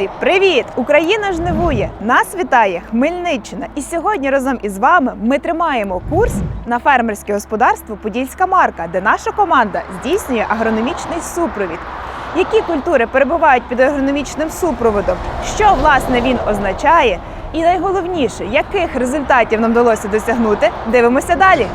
Друзі, привіт! Україна жнивує! Нас вітає Хмельниччина. І сьогодні разом із вами ми тримаємо курс на фермерське господарство Подільська марка, де наша команда здійснює агрономічний супровід. Які культури перебувають під агрономічним супроводом? Що власне він означає? І найголовніше, яких результатів нам вдалося досягнути? Дивимося далі.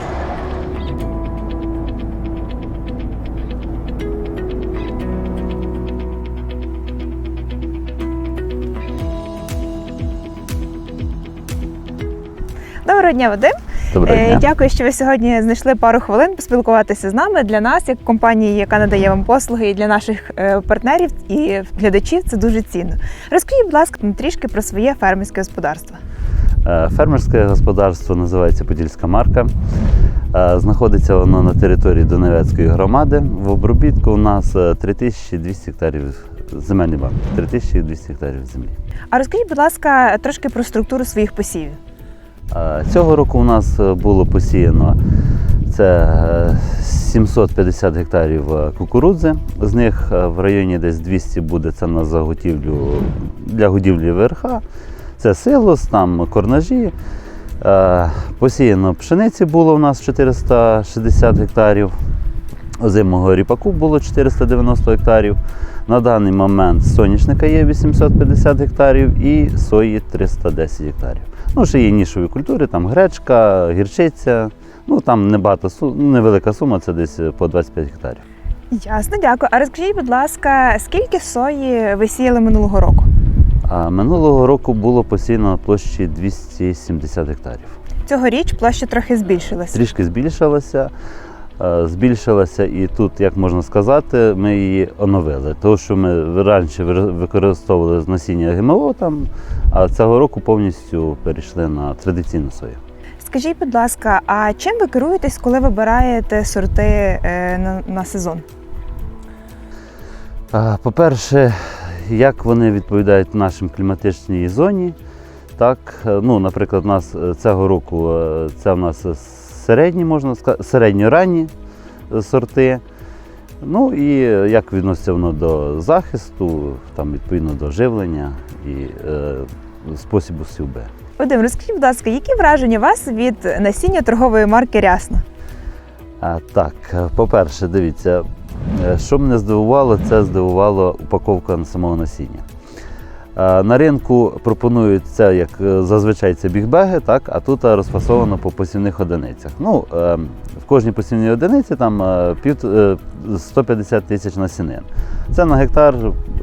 Доброго дня, Вадим. Доброго Е, дня. Дякую, що ви сьогодні знайшли пару хвилин поспілкуватися з нами. Для нас, як компанії, яка надає вам послуги, і для наших е, партнерів і глядачів, це дуже цінно. Розкажіть, будь ласка, трішки про своє фермерське господарство. Е, Фермерське господарство називається Подільська марка. Знаходиться воно на території Донецької громади. В обробітку у нас е, 3200 гектарів земельний банк, 3200 гектарів землі. А розкажіть, будь ласка, трошки про структуру своїх посівів. Е, Цього року у нас е, було посіяно це е, 750 гектарів е, кукурудзи. З них в районі десь 200 буде це на заготівлю для годівлі ВРХ. Це силос, там корнажі. Посіяно пшениці було у нас 460 гектарів. Озимого ріпаку було 490 гектарів. На даний момент соняшника є 850 гектарів і сої 310 гектарів. Ну, ще є нішові культури, там гречка, гірчиця. Ну там небагато невелика сума, це десь по 25 гектарів. Ясно, дякую. А розкажіть, будь ласка, скільки сої ви сіяли минулого року? А минулого року було посіяно на площі 270 гектарів. Цьогоріч площа трохи збільшилася. Трішки збільшилася. Е, Збільшилася і тут, як можна сказати, ми її оновили. Тому що ми раніше використовували з насіння ГМО, там, а цього року повністю перейшли на традиційну сою. Скажіть, будь ласка, а чим ви керуєтесь, коли вибираєте сорти е, на, на сезон? По-перше, як вони відповідають нашим кліматичній зоні. Так, е, ну, наприклад, у нас цього року це в нас середні, можна сказати, середньоранні е, сорти. Ну і е, як відноситься воно до захисту, там, відповідно до живлення і е, способу сівби. Вадим, розкажіть, будь ласка, які враження у вас від насіння торгової марки Рясно? А, так, е, по-перше, дивіться, що мене здивувало, це здивувала упаковка самого насіння. Е, На ринку пропонують це, як е, зазвичай це бігбеги, так, а тут е, розфасовано по посівних одиницях. Ну, в кожній посівній одиниці там е, пів, е, 150 тисяч насінин. Це на гектар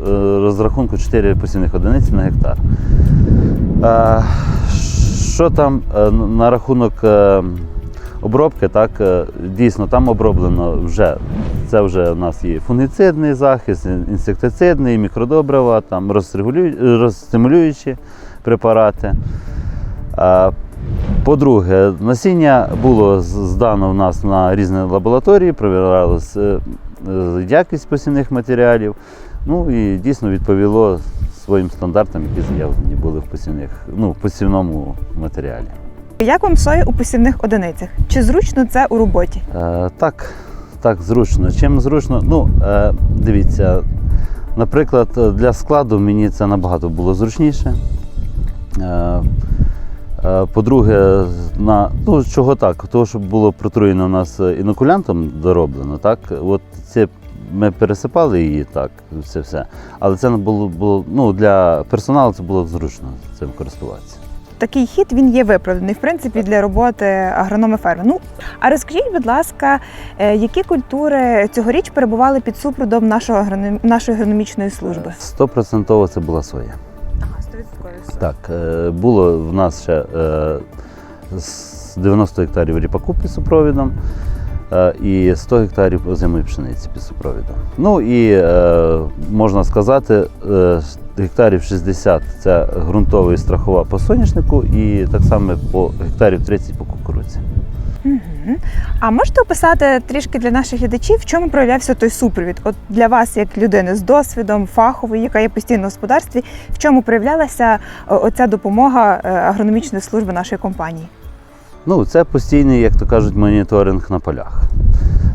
розрахунку 4 посівних одиниці на гектар. Що там на рахунок обробки, так, е, дійсно там оброблено вже. Це вже у нас є фунгіцидний захист, інсектицидний, мікродобрива, там розстимулюючі препарати. По-друге, насіння було здано в нас на різні лабораторії, провірялася е, е, якість посівних матеріалів. Ну і дійсно відповіло своїм стандартам, які заявлені були в посівних, ну, в посівному матеріалі. Як вам соя у посівних одиницях? Чи зручно це у роботі? Е, так, так, зручно. Чим зручно? Ну, е, дивіться, наприклад, для складу мені це набагато було зручніше. Е, е, по-друге, на, ну, чого так? Того, що було протруєно у нас інокулянтом дороблено, так? От це ми пересипали її так, це все. Але це було, було ну, для персоналу це було зручно цим користуватися. Такий хід він є виправданий, в принципі, для роботи агрономи ферми. Ну, а розкажіть, будь ласка, е, які культури цьогоріч перебували під супроводом нашого нашої агрономічної служби? Стопроцентово це була соя. Ага, 100%. Так, е, було в нас ще е, з 90 гектарів ріпаку під супровідом е, і 100 гектарів озимої пшениці під супровідом. Ну і е, можна сказати, е, гектарів 60 це ґрунтова і страхова по соняшнику, і так само по гектарів 30 по кукурудзі. А можете описати трішки для наших глядачів, в чому проявлявся той супровід? От для вас, як людини з досвідом, фахової, яка є постійно в господарстві, в чому проявлялася оця допомога е, агрономічної служби нашої компанії? Ну, це постійний, як то кажуть, моніторинг на полях.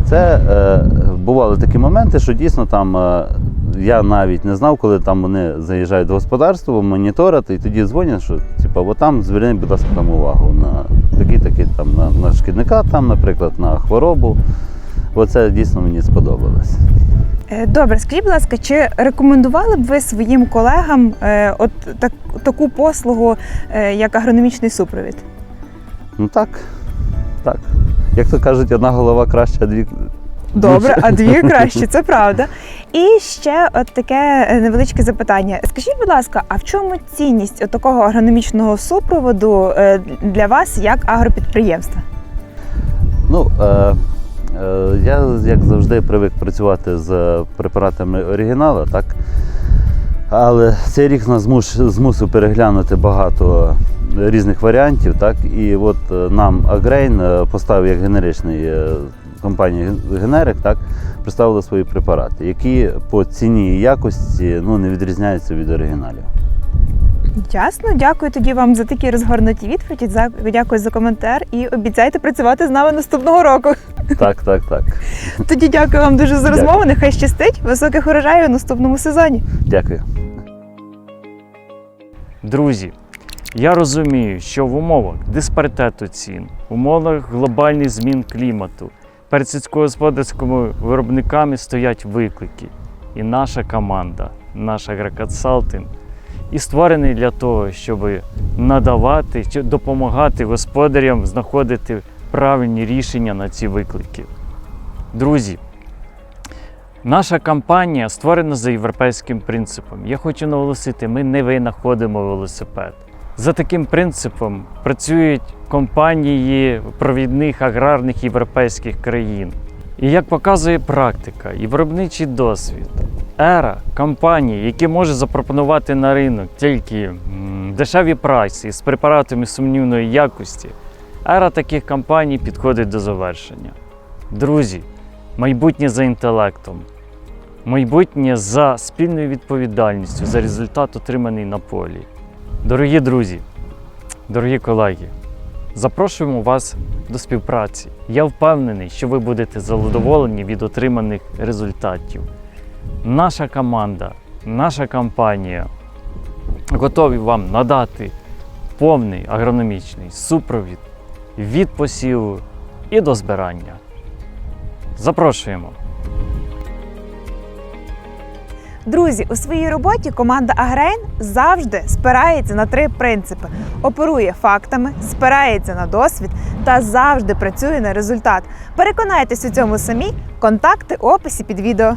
Це е, бували такі моменти, що дійсно там е, я навіть не знав, коли там вони заїжджають до господарства, моніторять, і тоді дзвонять, що типу, от там зверни, будь ласка, там увагу на такі, такі там на, на шкідника, там, наприклад, на хворобу. Оце дійсно мені сподобалось. Е, Добре, скажіть, будь ласка, чи рекомендували б ви своїм колегам е, от так, таку послугу, е, як агрономічний супровід? Ну так, так. Як то кажуть, одна голова краще, а дві. Добре, а дві краще, це правда. І ще от таке е, невеличке запитання. Скажіть, будь ласка, а в чому цінність от такого агрономічного супроводу е, для вас як агропідприємства? Ну, е, е, я, як завжди, привик працювати з препаратами оригіналу, так? Але цей рік нас змусив переглянути багато різних варіантів. Так? І от е, нам Агрейн е, поставив як генеричний е, компанія Генерик, так, представили свої препарати, які по ціні і якості ну, не відрізняються від оригіналів. Ясно, дякую тоді вам за такі розгорнуті відповіді. Дякую за коментар і обіцяйте працювати з нами наступного року. Так, так, так. Тоді дякую вам дуже за Дякую. розмову. Нехай щастить високих урожаїв у наступному сезоні. Дякую. Друзі, я розумію, що в умовах диспаритету цін, в умовах глобальних змін клімату перед сільськогосподарськими виробниками стоять виклики. І наша команда, наш агроконсалтинг, і створений для того, щоб надавати чи допомагати господарям знаходити правильні рішення на ці виклики. Друзі, Наша кампанія створена за європейським принципом. Я хочу наголосити, ми не винаходимо велосипед. За таким принципом працюють компанії провідних аграрних європейських країн. І як показує практика і виробничий досвід, ера компаній, які може запропонувати на ринок тільки дешеві прайси з препаратами сумнівної якості, ера таких компаній підходить до завершення. Друзі, майбутнє за інтелектом, майбутнє за спільною відповідальністю за результат, отриманий на полі. Дорогі друзі, дорогі колеги, запрошуємо вас до співпраці. Я впевнений, що ви будете задоволені від отриманих результатів. Наша команда, наша компанія готові вам надати повний агрономічний супровід від посіву і до збирання. Запрошуємо! Друзі, у своїй роботі команда Агрейн завжди спирається на три принципи: оперує фактами, спирається на досвід та завжди працює на результат. Переконайтесь у цьому самі. Контакти описі під відео.